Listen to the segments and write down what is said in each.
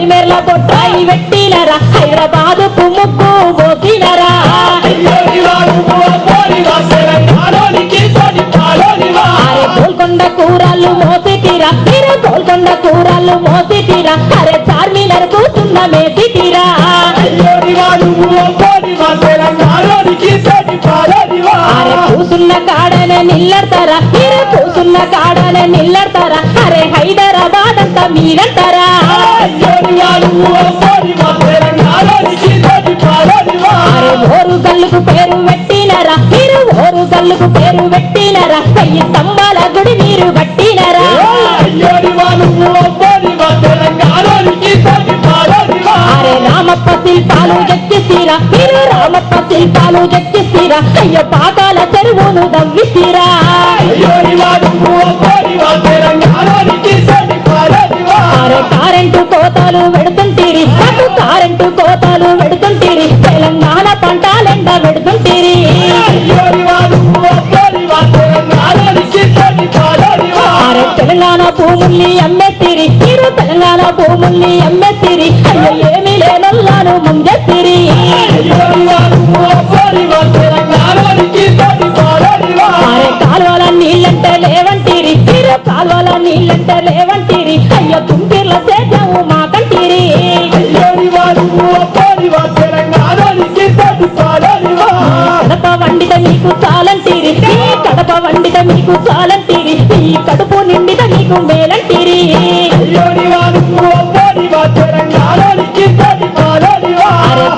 పొలిమేర్ల బొట్టాయి పెట్టినరా హైదరాబాదు ముగ్గు పోకినరా అరే గోల్కొండ కూరలు మోసిటిరా తీరా గోల్కొండ కూరలు మోసిటిరా అరే చార్మినార్ కూర్చున్న మేసిటిరా కాడన నిల్లడతారా? మీరు కూసున్న కాడన నిల్లడతారా? అరే హైదరాబాద్ అంతా మీరంటారా? అరే ఓరు గల్లుకు పేరు పెట్టినరా? మీరు ఓరు గల్లుకు పేరు పెట్టినరా? వెయ్యి స్తంభాల గుడి మీరు పట్టినరా అరే రామప్ప శిల్పాలు ఎక్కిస్తీరా రామప్ప శిల్పాలు ఎక్కిస్తీరా అయ్యో పాకాల చెరువును దవ్విస్తీరా కరెంటు కోతలు పెడుతుంటీరి. నాకు కరెంటు కోతలు పెడుతుంటీరి. తెలంగాణ పంటాలెండ పెడుతుంటీరి. భూముల్ని అమ్మేసిరి మీరు తెలంగాణ భూముల్ని అమ్మేసిరి అయ్యో ఏమీ లేనొల్లాను ముందెసిరి అయ్యోనివా నువ్వు అమ్మోనివా తెలంగాణలోనికి తోటి పాలోనివా అరే కాలువల నీళ్ళంటే లేవంటిరి మీరు కాలువల నీళ్ళంటే లేవంటిరి అయ్యో తుంపిర్ల కడప వండిత మీకు చాలంటిరి ఈ కడుపు నిండిత మీకు మేలంటిరి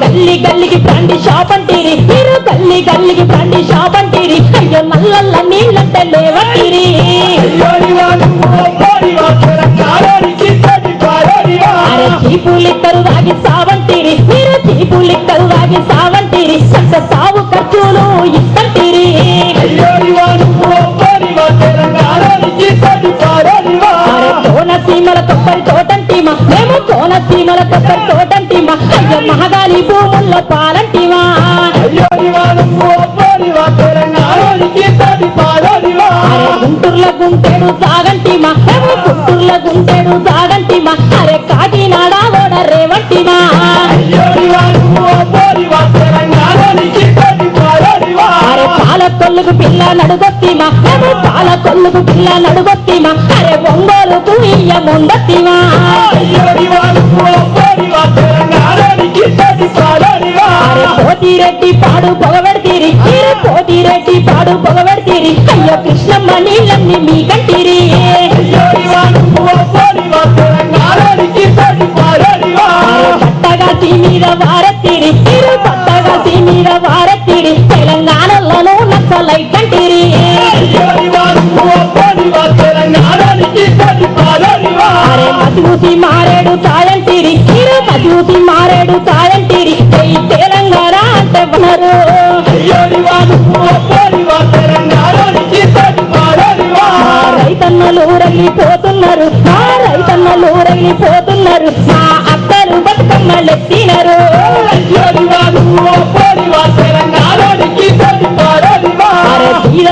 గల్లి గల్లికి బ్రాండి షాప్ అంటిరి మీరు గల్లి గల్లికి బ్రాండి షాప్ అంటిరి అయ్యో నల్లల్ల నీళ్ళంటే లేవంటిరి చీపులిక్కరు వాగి సావంటిరి మీరు చీపులిక్కరు వాగి సావంటిరి సక్క తోటంటిమా? మేము కోనసీమల కొబ్బరి తోటంటిమా? అయ్యో మహగాలి భూముల్లో అరే గుంటూరుల గుంటేడు సాగంటిమా? మేము గుంటూరుల గుంటేడు సాగంటిమా? అరే కాకినాడ ఓడ రేవంటిమా? అరే పాల కొల్లుకు పిల్ల నడుగొత్తిమా? మేము పాల కొల్లుకు పిల్ల నడుగొత్తిమా? అరే ఒంగోలుకు ఇయ్య ముందత్తిమా అయ్యోనివా నువ్వు అమ్మోనివా తెలంగాణలోనికి తోటి పాలోనివా అరే పోతిరెడ్డి పాడు పొగబెడతీరి మీరు పోతిరెడ్డి పాడు పొగబెడతీరి అయ్యో కృష్ణమ్మ నీళ్ళన్ని మీ కంటిరి అయ్యోనివా నువ్వు అమ్మోనివా తెలంగాణలోనికి తోటి పాలోనివా అరే పట్టగాసి మీద వారెత్తిరి మీరు పట్టగాసి మీద వారెత్తిరి తెలంగాణలోనూ నక్సలైట్ మా రైతన్నలు రగిలిపోతున్నారు మా రైతన్నలు రగిలిపోతున్నారు. మా అక్కలు బతుకమ్మలెత్తినరు. అయ్యోనివా నువ్వు అమ్మోనివా తెలంగాణలోనికి తోటి పాలోనివా అరే బీద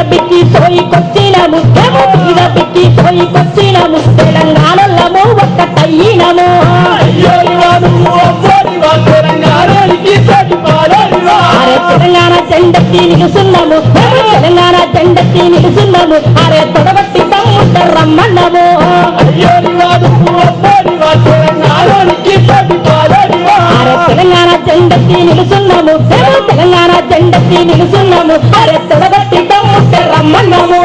నిలుసున్నాము మేము తెలంగాణ జెండెత్తి నిలుసున్నాము అరే తొడగొట్టి తమ్ముంట రమ్మన్నాము పాలోనివా అరే తెలంగాణ జెండెత్తి నిలుసున్నాము తెలంగాణ జెండెత్తి నిలుసున్నాము అరే తొడగొట్టి తమ్ముంట రమ్మన్నాము